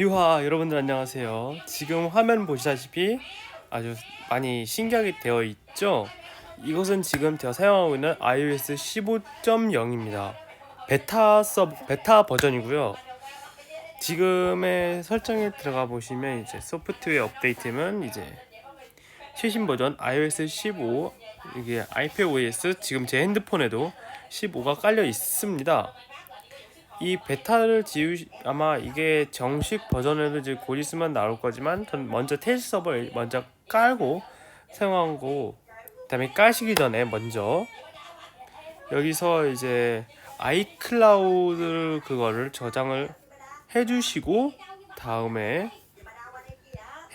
유하 여러분들 안녕하세요. 지금 화면 보시다시피 아주 많이 신기하게 되어 있죠. 이것은 지금 제가 사용하고 있는 iOS 15.0입니다. 베타 서 베타 버전이고요. 지금의 설정에 들어가 보시면 이제 소프트웨어 업데이트면 이제 최신 버전 iOS 15 이게 iPadOS 지금 제 핸드폰에도 15가 깔려 있습니다. 이 베타를 지우 아마 이게 정식 버전에도 이제 곧 있으면 나올 거지만 전 먼저 테스트 서버를 먼저 깔고 사용하고 그다음에 까시기 전에 먼저. 여기서 이제 아이클라우드 그거를 저장을 해주시고 다음에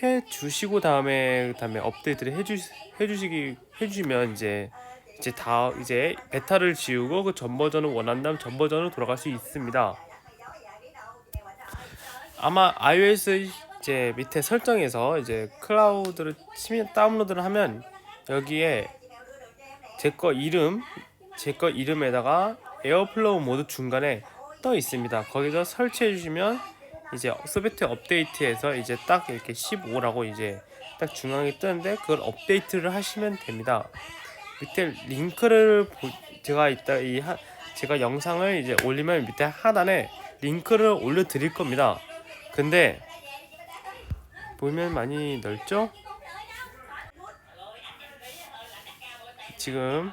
해주시고 다음에 그다음에 업데이트를 해주 해주시기 해주시면 이제 이제 다 이제 베타를 지우고 그 전 버전을 원한다면 전 버전으로 돌아갈 수 있습니다. 아마 iOS 이제 밑에 설정에서 이제 클라우드를 치면 다운로드를 하면 여기에 제 거 이름 제 거 이름에다가 에어플로우 모드 중간에 떠 있습니다. 거기서 설치해 주시면 이제 소프트 업데이트에서 이제 딱 이렇게 15라고 이제 딱 중앙에 뜨는데 그걸 업데이트를 하시면 됩니다. 밑에 링크를 보, 제가 이따 이 하, 제가 영상을 이제 올리면 밑에 하단에 링크를 올려 드릴 겁니다. 근데 보면 많이 넓죠? 지금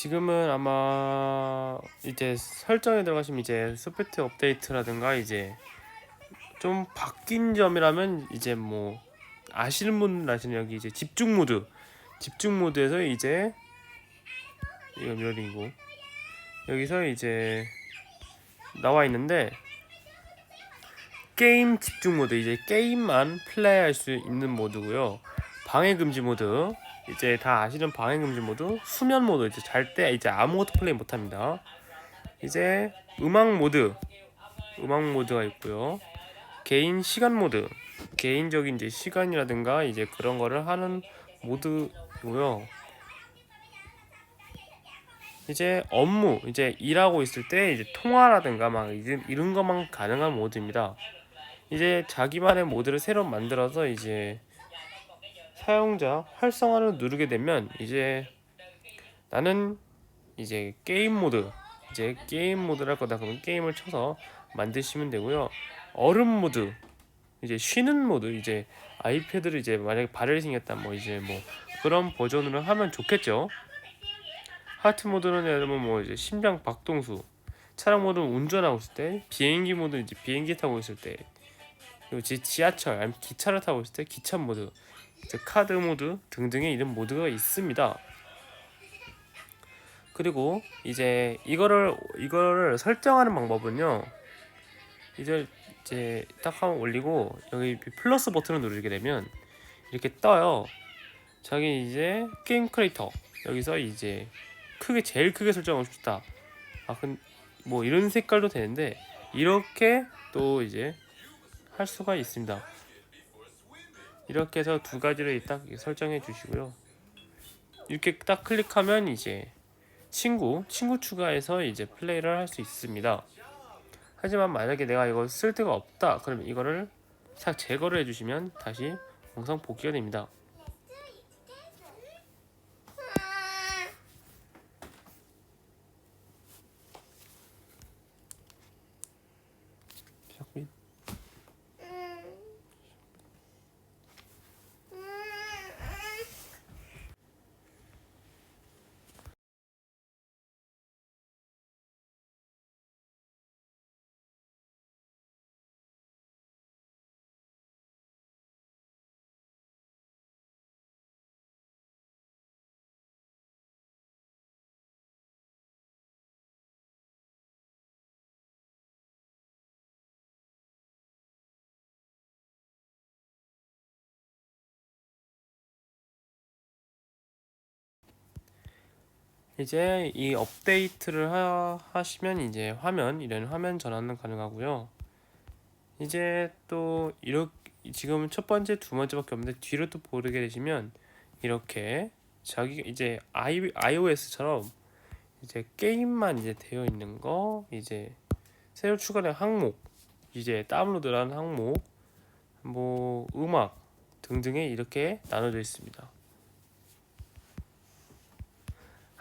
지금은 아마 이제 설정에 들어가시면 이제 소프트 업데이트라든가 이제 좀 바뀐 점이라면 이제 뭐 아시는 분은 아시는 여기 이제 집중 모드 집중 모드에서 이제 이거 미러링이고 여기서 이제 나와 있는데 게임 집중 모드 이제 게임만 플레이할 수 있는 모드고요. 방해 금지 모드 이제 다 아시는 방해 금지 모드, 수면 모드 이제 잘 때 이제 아무것도 플레이 못 합니다. 이제 음악 모드, 음악 모드가 있고요. 개인 시간 모드, 개인적인 이제 시간이라든가 이제 그런 거를 하는 모드고요. 이제 업무, 이제 일하고 있을 때 이제 통화라든가 막 이런 것만 가능한 모드입니다. 이제 자기만의 모드를 새로 만들어서 이제 사용자 활성화를 누르게 되면 이제 나는 이제 게임 모드 이제 게임 모드를 할 거다 그러면 게임을 쳐서 만드시면 되고요. 얼음 모드 이제 쉬는 모드 이제 아이패드를 이제 만약에 발열이 생겼다 뭐 이제 뭐 그런 버전으로 하면 좋겠죠. 하트 모드는 들면 뭐 이제 심장 박동수 차량 모드는 운전하고 있을 때 비행기 모드 이제 비행기 타고 있을 때 그리고 지하철 아니면 기차를 타고 있을 때 기차 모드 카드 모드 등등의 이런 모드가 있습니다. 그리고 이제 이거를 이거를 설정하는 방법은요. 이제 이제 딱 한번 올리고 여기 플러스 버튼을 누르게 되면 이렇게 떠요. 자기 이제 게임 크리에이터 여기서 이제 크게 제일 크게 설정하고 싶다. 아, 근뭐 이런 색깔도 되는데 이렇게 또 이제 할 수가 있습니다. 이렇게 해서 두 가지를 딱 설정해 주시고요. 이렇게 딱 클릭하면 이제 친구, 친구 추가해서 이제 플레이를 할 수 있습니다. 하지만 만약에 내가 이거 쓸 데가 없다. 그러면 이거를 싹 제거를 해주시면 다시 영상 복귀가 됩니다. 이제 이 업데이트를 하, 하시면 이제 화면 이런 화면 전환은 가능하고요. 이제 또 이렇게 지금 첫 번째, 두 번째밖에 없는데 뒤로 또 보게 되시면 이렇게 자기 이제 i iOS처럼 이제 게임만 이제 되어 있는 거 이제 새로 추가된 항목 이제 다운로드한 항목 뭐 음악 등등에 이렇게 나눠져 있습니다.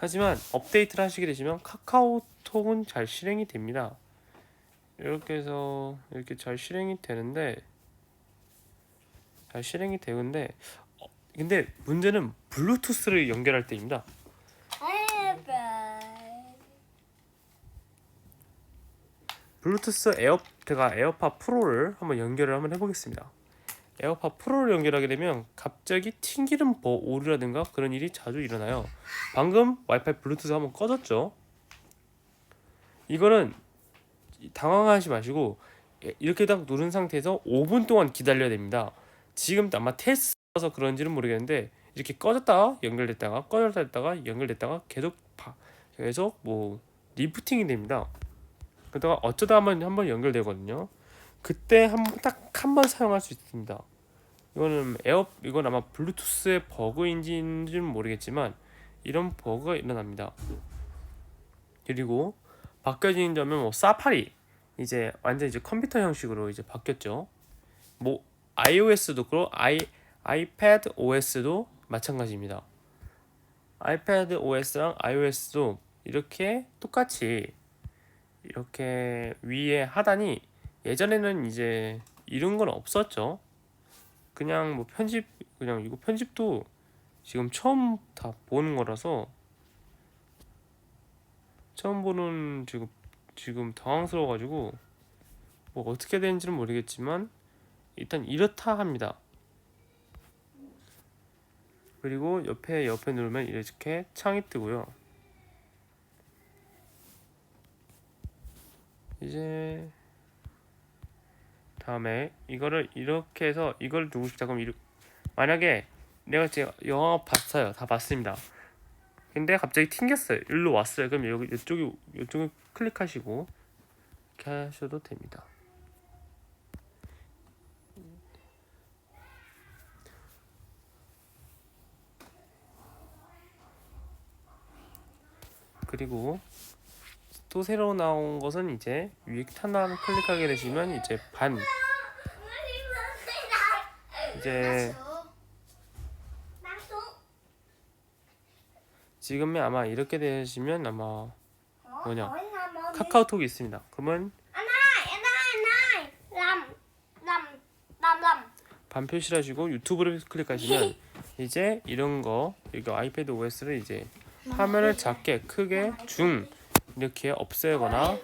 하지만 업데이트를 하시게 되시면 카카오톡은 잘 실행이 됩니다. 이렇게 해서 이렇게 잘 실행이 되는데 잘 실행이 되는데 어, 근데 문제는 블루투스를 연결할 때입니다. 블루투스 에어 제가 에어팟 프로를 한번 연결을 한번 해보겠습니다. 에어팟 프로를 연결하게 되면 갑자기 튕기는 버 오류라든가 그런 일이 자주 일어나요. 방금 와이파이 블루투스 한번 꺼졌죠? 이거는 당황하지 마시고 예, 이렇게 딱 누른 상태에서 5분 동안 기다려야 됩니다. 지금 아마 테스트라서 그런지는 모르겠는데 이렇게 꺼졌다가 연결됐다가 꺼졌다가 연결됐다가 계속 바, 계속 뭐 리프팅이 됩니다. 그러다가 어쩌다 한번 한번 연결되거든요. 그때 한딱 한 번 사용할 수 있습니다. 이거는 에어 이건 아마 블루투스의 버그인지는 모르겠지만 이런 버그가 일어납니다. 그리고 바뀌어진 점은 뭐 사파리 이제 완전 이제 컴퓨터 형식으로 이제 바뀌었죠. 뭐 iOS도 그렇고 i 아이패드 OS도 마찬가지입니다. 아이패드 OS랑 iOS도 이렇게 똑같이 이렇게 위에 하단이 예전에는 이제 이런 건 없었죠. 그냥 뭐 편집 그냥 이거 편집도 지금 처음 다 보는 거라서 처음 보는 지금 지금 당황스러워가지고 뭐 어떻게 되는지는 모르겠지만 일단 이렇다 합니다. 그리고 옆에 옆에 누르면 이렇게 창이 뜨고요. 이제 다음에 이거를 이렇게 해서 이걸 누르고 싶다. 그럼 이르, 만약에 내가 제가 영화 봤어요. 다 봤습니다. 근데 갑자기 튕겼어요. 일로 왔어요. 그럼 여기 이쪽에 이쪽에 클릭하시고 이렇게 하셔도 됩니다. 그리고 또 새로 나온 것은 이제 위에 탄을 클릭하게 되시면 이제 반 이제 지금에 아마 이렇게 되시면 아마 뭐냐 카카오톡이 있습니다. 그러면 반 표시하시고 유튜브를 클릭하시면 이제 이런 거 이거 아이패드 OS를 이제 화면을 작게 크게 중 이렇게 없애거나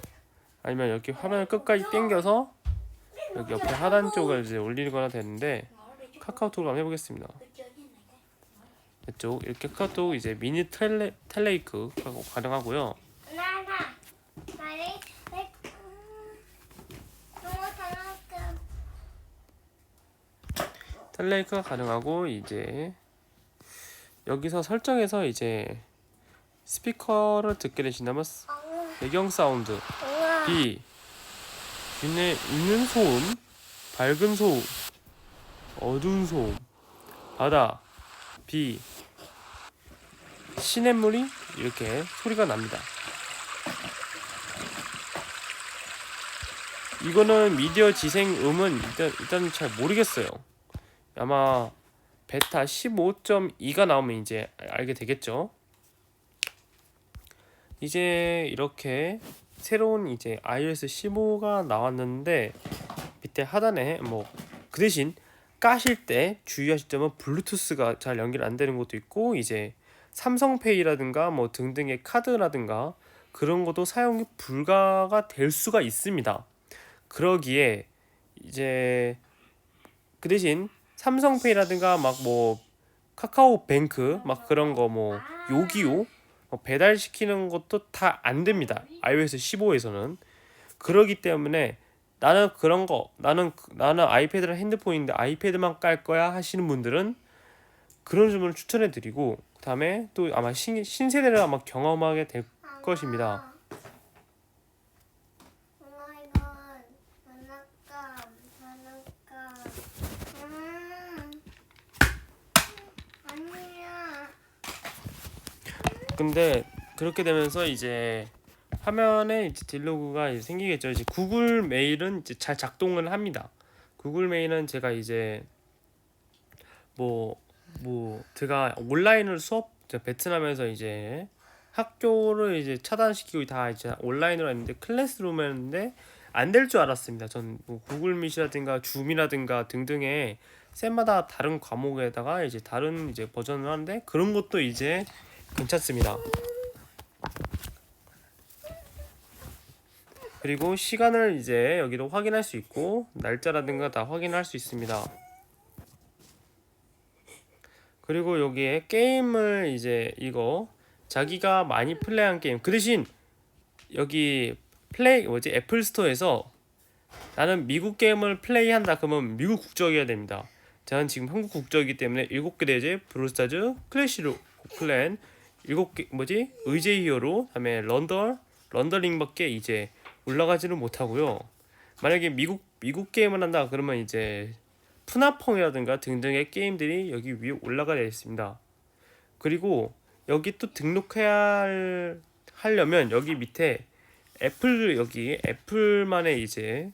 아니면 이렇게 화면을 끝까지 당겨서 여기 옆에 하단 쪽을 이제 올리거나 되는데 카카오톡으로 한번 해보겠습니다. 이쪽 이렇게 카카오톡 이제 미니 텔레 텔레이크 가능하고요. 텔레이크가 가능하고 이제 여기서 설정해서 이제 스피커를 듣게 되신다면 배경 사운드 B 빛에 있는 소음 밝은 소음 어두운 소음 바다 비 시냇물이 이렇게 소리가 납니다. 이거는 미디어 지생 음은 일단 일단 잘 모르겠어요. 아마 베타 15.2가 나오면 이제 알게 되겠죠. 이제 이렇게 새로운 이제 iOS 15가 나왔는데 밑에 하단에 뭐 그 대신 까실 때 주의하실 점은 블루투스가 잘 연결 안 되는 것도 있고 이제 삼성페이라든가 뭐 등등의 카드라든가 그런 것도 사용이 불가가 될 수가 있습니다. 그러기에 이제 그 대신 삼성페이라든가 막 뭐 카카오뱅크 막 그런 거 뭐 요기요 뭐 배달시키는 것도 다 안 됩니다. iOS 15에서는 그러기 때문에 나는 그런 거 나는 나는 아이패드랑 핸드폰인데 아이패드만 깔 거야 하시는 분들은 그런 점을 추천해 드리고 다음에 또 아마 신, 신세대를 아마 경험하게 될 것입니다. 엄마 이건 장난감, 장난감. 음. 아니야. 근데 그렇게 되면서 이제 화면에 이제 딜로그가 이제 생기겠죠. 이제 구글 메일은 이제 잘 작동을 합니다. 구글 메일은 제가 이제 뭐뭐 제가 온라인으로 수업 저 베트남에서 이제 학교를 이제 차단시키고 다 이제 온라인으로 했는데 클래스룸이었는데 안 될 줄 알았습니다. 전 뭐 구글 미시라든가 줌이라든가 등등의 쌤마다 다른 과목에다가 이제 다른 이제 버전을 하는데 그런 것도 이제 괜찮습니다. 그리고 시간을 이제 여기로 확인할 수 있고 날짜라든가 다 확인할 수 있습니다. 그리고 여기에 게임을 이제 이거 자기가 많이 플레이한 게임 그 대신 여기 플레이 뭐지 애플 스토어에서 나는 미국 게임을 플레이한다 그러면 미국 국적이어야 됩니다. 저는 지금 한국 국적이기 때문에 일곱 개 대제 브루스타즈 클래시로 클랜 일곱 개 뭐지 의제 히어로 그다음에 런던 런더링밖에 이제 올라가지는 못하고요. 만약에 미국 미국 게임을 한다 그러면 이제 푸나펑이라든가 등등의 게임들이 여기 위에 올라가 되어 있습니다. 그리고 여기 또 등록해야 할, 하려면 여기 밑에 애플 여기 애플만의 이제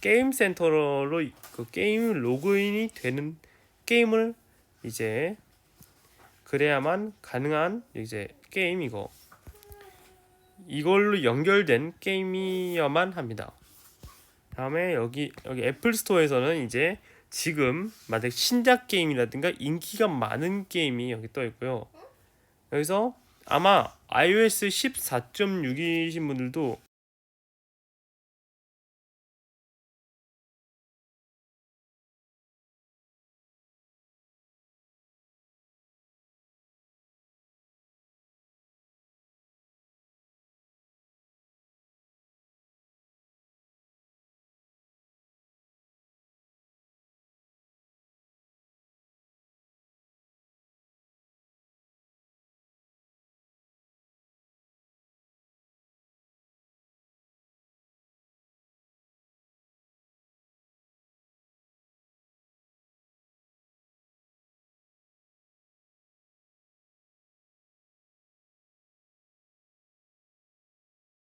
게임 센터로 그 게임 로그인이 되는 게임을 이제 그래야만 가능한 이제 게임 이거 이걸로 연결된 게임이어만 합니다. 다음에 여기 여기 애플 스토어에서는 이제 지금 만약 신작 게임이라든가 인기가 많은 게임이 여기 떠 있고요. 여기서 아마 iOS 14.6이신 분들도